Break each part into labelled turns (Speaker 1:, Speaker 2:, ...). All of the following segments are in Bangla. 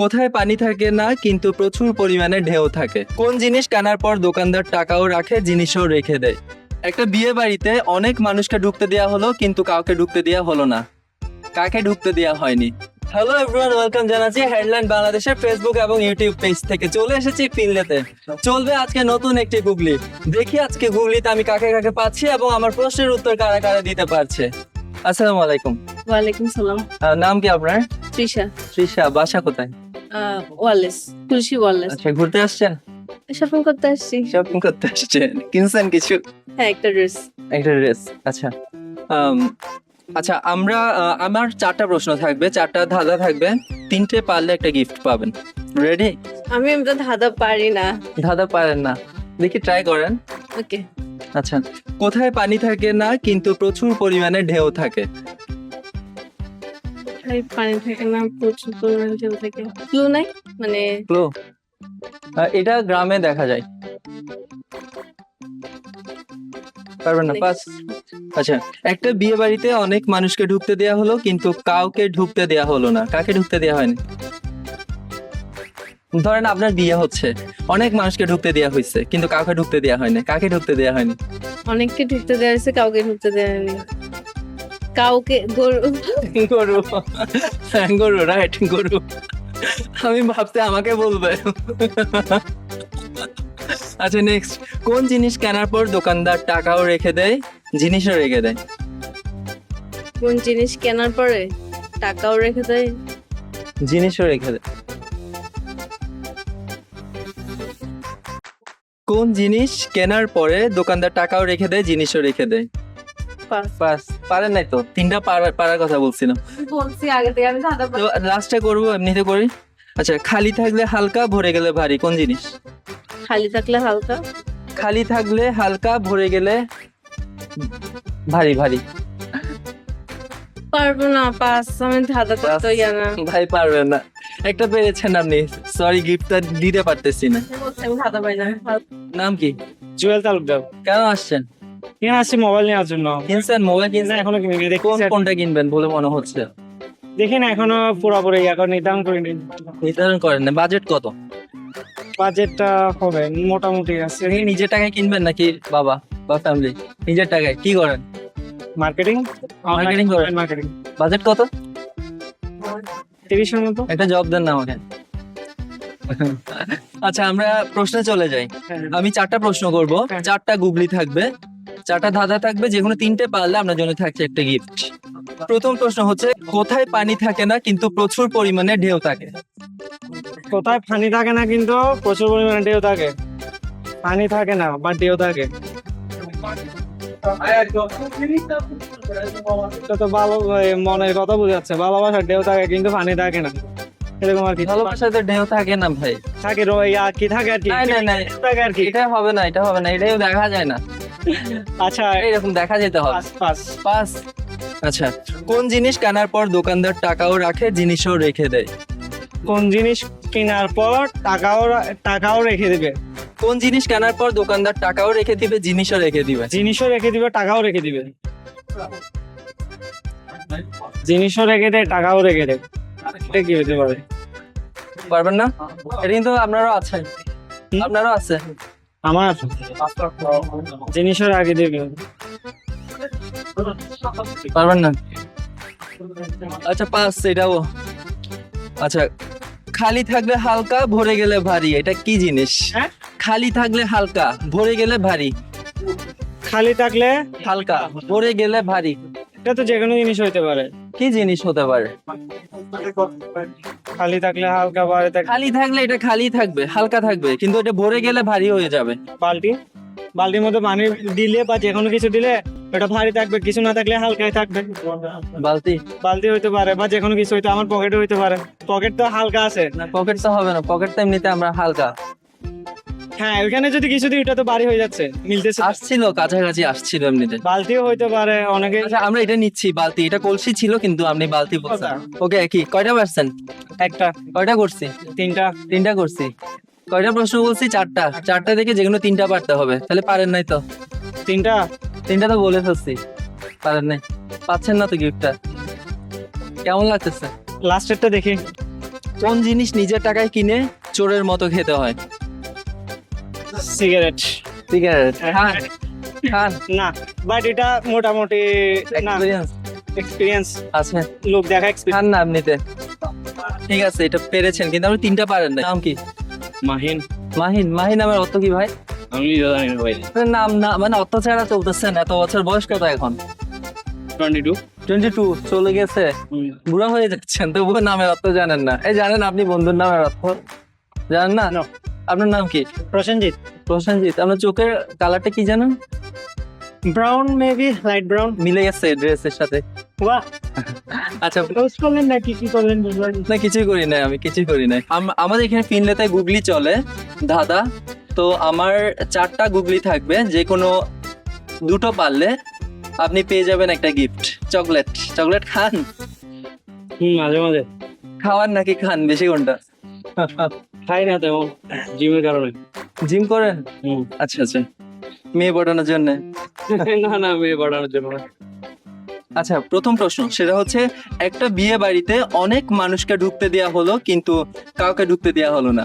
Speaker 1: কোথায় পানি থাকে না, কিন্তু প্রচুর পরিমাণে ঢেউ থাকে। কোন জিনিস কেনার পর দোকানদার টাকাও রাখে, জিনিসও রেখে দেয়। একটা বিয়ে বাড়িতে অনেক মানুষকে ঢুকতে দেওয়া হলো, কিন্তু কাউকে ঢুকতে দেওয়া হলো না। কাকে ঢুকতে দেওয়া হয়নি? হ্যালো এভরিওয়ান ওয়েলকাম জানাচ্ছি হেডলাইন বাংলাদেশের ফেসবুক এবং ইউটিউব পেজ থেকে। চলে এসেছি পিনলেতে চলবে আজকে নতুন একটি গুগলি দেখি আজকে গুগলিতে আমি কাকে কাকে পাচ্ছি এবং আমার প্রশ্নের উত্তর কারা কারা দিতে পারছে। আসসালামু আলাইকুম।
Speaker 2: ওয়ালাইকুম সালাম।
Speaker 1: নাম কি আপনার?
Speaker 2: তৃষা।
Speaker 1: তৃষা বাসা কোথায়?
Speaker 2: Wallace Tulsi Wallace.
Speaker 1: আচ্ছা ঘুরতে আসছেন?
Speaker 2: শপিং করতে আসছি।
Speaker 1: শপিং করতে আসছেন? কিনছেন কিছু?
Speaker 2: হ্যাঁ একটা ড্রেস।
Speaker 1: একটা ড্রেস আচ্ছা। আচ্ছা আমরা আমার চারটা প্রশ্ন থাকবে চারটা ধাঁধা থাকবে। তিনটে পারলে একটা গিফট পাবেন। রেডি
Speaker 2: আমি ধাঁধা পারি না।
Speaker 1: ধাঁধা পারেন না। দেখি ট্রাই করেন।
Speaker 2: ওকে
Speaker 1: আচ্ছা কোথায় পানি থাকে না কিন্তু প্রচুর পরিমাণে ঢেউ থাকে?
Speaker 2: পানি থাকে না প্রচুর পরিমাণে ঢেউ থাকে? ক্লু নাই? মানে
Speaker 1: এটা গ্রামে দেখা যায়। পারবেন না পাস? আচ্ছা একটা বিয়ে বাড়িতে অনেক মানুষকে ঢুকতে দেয়া হলো কিন্তু কাউকে ঢুকতে দেয়া হলো না। কাকে ঢুকতে দেয়া হয়নি? ধরেন আপনার বিয়ে হচ্ছে অনেক মানুষকে ঢুকতে দেওয়া হয়েছে কিন্তু কাউকে ঢুকতে দেয়া হয়নি। কাকে ঢুকতে দেয়া হয়নি?
Speaker 2: অনেককে ঢুকতে দেওয়া হয়েছে কাউকে ঢুকতে দেওয়া হয়নি। কাউকে গরু।
Speaker 1: গরু। হ্যাঁ, গরু রাইট গরু। আমি ভাবতে আমাকে বলবে। আচ্ছা নেক্সট কোন জিনিস কেনার পর দোকানদার টাকাও রেখে দেয় জিনিসও রেখে দেয়?
Speaker 2: কোন জিনিস কেনার পরে টাকাও রেখে দেয়?
Speaker 1: জিনিসও রেখে দেয়। কোন জিনিস কেনার পরে দোকানদার টাকাও রেখে দেয় জিনিসও রেখে দেয়?
Speaker 2: পাস।
Speaker 1: পারেন নাই তো? তিনটা পারার পারার কথা বলছিলাম।
Speaker 2: বলছি আগে থেকে আমি ধাঁধা
Speaker 1: তো লাস্টে করব এমনিতে করি? আচ্ছা খালি থাকলে হালকা ভরে গেলে ভারী কোন জিনিস?
Speaker 2: খালি থাকলে হালকা।
Speaker 1: খালি থাকলে হালকা ভরে গেলে ভারী ভারী।
Speaker 2: পারব না পাস আমি ধাঁধা করতে
Speaker 1: ভাই পারবেন না। একটা পেরেছেন আপনি সরি গিফটটা দিতে পারতেছি না। নাম কি?
Speaker 3: জুয়েল তালুকদার।
Speaker 1: কেন আসছেন?
Speaker 3: কিনে আসছি মোবাইল নেওয়ার জন্য।
Speaker 1: কিনছেন মোবাইল কিনছেন?
Speaker 3: এখনও কিনি
Speaker 1: কোন কোনটা কিনবেন বলে মনে হচ্ছে?
Speaker 3: দেখি না এখনও পুরোপুরি এখন নির্ধারণ করিনি।
Speaker 1: নির্ধারণ করেন না বাজেট কত?
Speaker 3: বাজেটটা হবে মোটামুটি আছে।
Speaker 1: নিজের টাকায় কিনবেন নাকি বাবা বা ফ্যামিলি নিজের টাকায় কি করেন?
Speaker 3: মার্কেটিং
Speaker 1: Marketing করেন?
Speaker 3: মার্কেটিং
Speaker 1: বাজেট কত?
Speaker 3: তিরিশের মতো?
Speaker 1: একটা জব দেন না আমাকে। আচ্ছা আমরা প্রশ্নে চলে যাই। আমি চারটা প্রশ্ন করব।
Speaker 3: হ্যাঁ।
Speaker 1: চারটা গুগলি থাকবে। চারটা ধাঁধা থাকবে। যে কোনো তিনটে পারলে আপনার জন্য থাকছে একটা গিফট প্রথম প্রশ্ন হচ্ছে কোথায় পানি থাকে না কিন্তু প্রচুর পরিমাণে ঢেউ থাকে?
Speaker 3: কোথায় পানি থাকে না কিন্তু প্রচুর পরিমাণে ঢেউ থাকে? পানি থাকে না বা ঢেউ থাকে। তো ভালো মনের কথা বোঝাচ্ছে। ভালোবাসার ঢেউ থাকে কিন্তু পানি থাকে না। এরকম আর কি।
Speaker 1: ভালোবাসাতে ঢেউ থাকে না ভাই।
Speaker 3: থাকে রো আর কি থাকে আর কি?
Speaker 1: না না না
Speaker 3: থাকে আর কি?
Speaker 1: এটা হবে না এটা হবে না এটাও দেখা যায় না।
Speaker 3: আচ্ছা।
Speaker 1: এরকম দেখা যেতে হবে।
Speaker 3: Pass pass.
Speaker 1: আচ্ছা কোন জিনিস কেনার পর দোকানদার টাকাও রাখে জিনিসও রেখে দেয়?
Speaker 3: কোন জিনিস কেনার পর টাকাও টাকাও রেখে দিবে?
Speaker 1: কোন জিনিস কেনার পর দোকানদার টাকাও রেখে দিবে জিনিসও রেখে দিবে?
Speaker 3: জিনিসও রেখে দিবে টাকাও রেখে দিবে। জিনিসও রেখে দেয় টাকাও রেখে দেয়। এটা কি হতে পারে?
Speaker 1: পারবেন না? এটা কিন্তু আপনারও আছে। আপনারও আছে।
Speaker 3: আমার জিনিসও রেখে দিবে।
Speaker 1: পারবেন না? আচ্ছা পাস এটাও। আচ্ছা খালি থাকলে হালকা ভরে গেলে ভারী। এটা কি জিনিস?
Speaker 3: হ্যাঁ?
Speaker 1: খালি থাকলে হালকা ভরে গেলে ভারী।
Speaker 3: খালি থাকলে?
Speaker 1: হালকা ভরে গেলে ভারী।
Speaker 3: এটা তো যে কোনো জিনিস হইতে পারে।
Speaker 1: কি জিনিস হতে পারে?
Speaker 3: খালি থাকলে হালকা ভরে
Speaker 1: খালি থাকলে এটা খালি থাকবে হালকা থাকবে কিন্তু এটা ভরে গেলে ভারী হয়ে যাবে।
Speaker 3: বালতি? বালতির মধ্যে পানি দিলে বা যে কোনো কিছু দিলে এটা ভারী থাকবে কিছু না থাকলে হালকাই থাকবে।
Speaker 1: বালতি?
Speaker 3: বালতি হইতে পারে বা যে কোনো কিছু হইতে আমার পকেটে হইতে পারে। পকেট তো হালকা আছে।
Speaker 1: না পকেট তো হবে না পকেট তো এমনিতে আমরা হালকা।
Speaker 3: হ্যাঁ যদি কিছু দিই ওটা তো বাড়ি হয়ে যাচ্ছে মিলতেছে।
Speaker 1: আসছিল কাছাকাছি আসছিল এমনিতে।
Speaker 3: বালতিও হইতে পারে অনেকে
Speaker 1: আচ্ছা আমরা এটা নিচ্ছি বালতি। এটা কলসি ছিল কিন্তু আপনি বালতি বলছেন। ওকে কি? কয়টা পারছেন
Speaker 3: একটা।
Speaker 1: কয়টা করছি?
Speaker 3: তিনটা।
Speaker 1: তিনটা করছি। কয়টা প্রশ্ন বলছি? চারটা। চারটা থেকে যে কোনো তিনটা পারতে হবে। তাহলে পারেন নাই তো।
Speaker 3: তিনটা?
Speaker 1: তিনটা তো বলে ফেলছি। পারেন নাই পাচ্ছেন না তো গিফটটা কেমন লাগতেছে?
Speaker 3: লাস্টেরটা দেখি।
Speaker 1: কোন জিনিস নিজের টাকায় কিনে চোরের মতো খেতে হয়?
Speaker 3: সিগারেট
Speaker 1: সিগারেট হ্যাঁ। খান।
Speaker 3: না বাট এটা মোটামুটি না।
Speaker 1: এক্সপিরিয়েন্স
Speaker 3: এক্সপিরিয়েন্স
Speaker 1: আছে
Speaker 3: লোক দেখা।
Speaker 1: খান না আপনিতে। ঠিক আছে এটা পেরেছেন কিন্তু আপনি তিনটা পারেন না। নাম কি?
Speaker 3: মাহিন।
Speaker 1: মাহিন মাহিন আমার অর্থ কি ভাই?
Speaker 3: আমি জানি না ভাই।
Speaker 1: নাম না মানে অত্যাচারা চলতেছেন এত বছর বয়স কত এখন?
Speaker 3: টোয়েন্টি টু
Speaker 1: টোয়েন্টি টু চলে গেছে। বুড়া হয়ে যাচ্ছেন তবুও নামের অর্থ জানেন না। এই জানেন আপনি বন্ধুর নামের অর্থ? জানেন না? আপনার নাম কি?
Speaker 3: প্রসেনজিৎ।
Speaker 1: প্রসেনজিৎ আপনার চোখের কালারটা কি জানেন?
Speaker 3: ব্রাউন মেবি লাইট ব্রাউন
Speaker 1: মিলে গেছে ড্রেসের সাথে।
Speaker 3: বাহ!
Speaker 1: আচ্ছা
Speaker 3: করলেন নাকি? কি করলেন?
Speaker 1: না কিছুই করি নাই আমি কিছুই করি নাই। আম- আমাদের এখানে ফিনলেতে গুগলি চলে দাদা। তো আমার চারটা গুগলি থাকবে যে কোনো দুটো পারলে আপনি পেয়ে যাবেন একটা গিফট চকলেট। চকলেট খান?
Speaker 3: হুম মাঝে মাঝে।
Speaker 1: খাওয়ার নাকি খান বেশি কোনটা
Speaker 3: খাই না তেমন জিমের কারণে।
Speaker 1: জিম করেন। আচ্ছা আচ্ছা। মেয়ে পড়ানোর জন্য?
Speaker 3: না না মেয়ে বাড়ানোর জন্য
Speaker 1: আচ্ছা প্রথম প্রশ্ন সেটা হচ্ছে একটা বিয়ে বাড়িতে অনেক মানুষকে ঢুকতে দেওয়া হলো কিন্তু কাউকে ঢুকতে দেওয়া হলো না।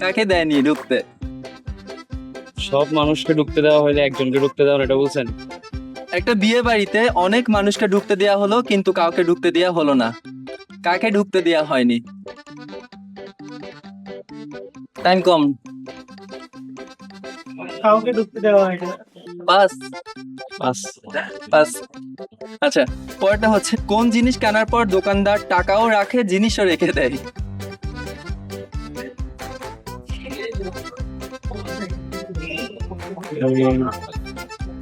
Speaker 1: কাকে দেয়নি ঢুকতে?
Speaker 3: সব মানুষকে ঢুকতে দেওয়া হলে একজনকে ঢুকতে দেওয়া এটা বলছেন?
Speaker 1: একটা বিয়ে বাড়িতে অনেক মানুষকে ঢুকতে দেওয়া হলো কিন্তু কাউকে ঢুকতে দেওয়া হলো না। কাকে ঢুকতে দেওয়া হয়নি? টাইম কম।
Speaker 3: কাউকে ঢুকতে দেওয়া হয়নি না।
Speaker 1: পাস
Speaker 3: বাস।
Speaker 1: আচ্ছা পরেরটা হচ্ছে কোন জিনিস কেনার পর দোকানদার টাকাও রাখে জিনিসও রেখে দেয়?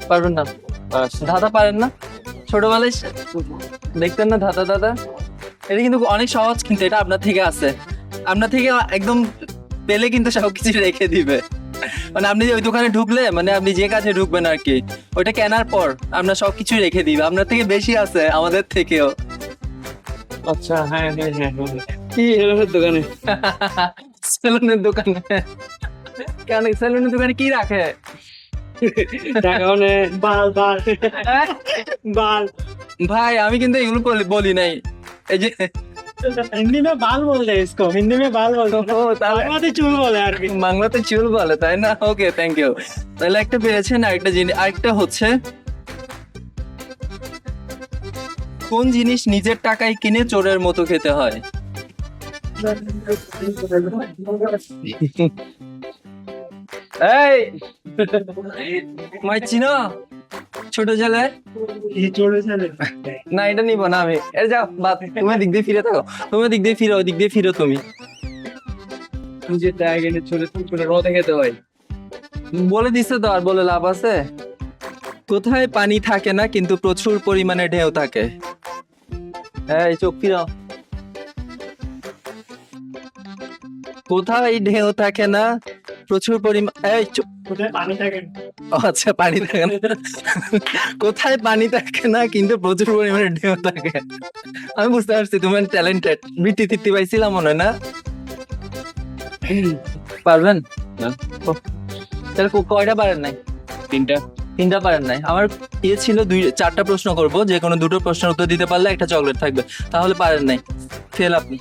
Speaker 1: পারবেন না। ধাঁধা পারেন না। ছোটবেলায় দেখতেন না ধাঁধা দাদা এটা কিন্তু অনেক সহজ কিন্তু এটা আপনার থেকে আছে। আপনার থেকে একদম পেলে কিন্তু সবকিছু রেখে দিবে। মানে আপনি ওই দোকানে ঢুকলে মানে আপনি যে কাছে ঢুকবেন আর কি ওইটা কেনার পর আপনার সবকিছু রেখে দিবে। আপনার থেকে বেশি আছে আমাদের থেকেও।
Speaker 3: আচ্ছা হ্যাঁ হ্যাঁ হ্যাঁ হ্যাঁ। কি এরকম দোকানে?
Speaker 1: সেলুনের দোকানে। কেন সেলুনের দোকানে কি রাখে?
Speaker 3: বাল বাল। বাল।
Speaker 1: ভাই আমি কিন্তু এগুলো বলি নাই। এই যে
Speaker 3: হিন্দি মে বাল ইসকো হিন্দি মে বাল
Speaker 1: ও
Speaker 3: বাংলাতে চুল বলে আর কি।
Speaker 1: বাংলাতে চুল বলে তাই না? ওকে থ্যাংক ইউ তাহলে একটা আরেকটা জিনিস আরেকটা হচ্ছে কোন জিনিস নিজের টাকায় কিনে চোরের মতো খেতে হয়? এই! মাই ছোট ছেলে?
Speaker 3: ছোট ছেলে।
Speaker 1: না এটা নিব না আমি। যাও বাদ তুমি দিক দিয়ে ফিরে থাকো। তুমি দিক দিয়ে ফিরো দিক দিয়ে ফিরো তুমি।
Speaker 3: তুমি যে ছোট ছোট
Speaker 1: বলে দিছে তো আর বলে লাভ আছে। কোথায় পানি থাকে না কিন্তু প্রচুর পরিমাণে ঢেউ থাকে। এই চোখ ফিরাও। কোথায় ঢেউ থাকে না প্রচুর পরিমাণ এই চোখ
Speaker 3: কোথায় পানি থাকে?
Speaker 1: ও আচ্ছা পানি থাকে না। কোথায় পানি থাকে না কিন্তু প্রচুর পরিমাণে ঢেউ থাকে। আমি বুঝতে পারছি তুমি ট্যালেন্টেড বৃত্তি তৃপ্তি পাইছিলাম মনে না? পারবেন? তাহলে ক- কয়টা পারেন নাই?
Speaker 3: তিনটা।
Speaker 1: তিনটা পারেন নাই। আমার ইয়ে ছিল দুই চারটা প্রশ্ন করব। যে কোনো দুটো প্রশ্নের উত্তর দিতে পারলে একটা চকলেট থাকবে। তাহলে পারেন নাই। ফেল আপনি।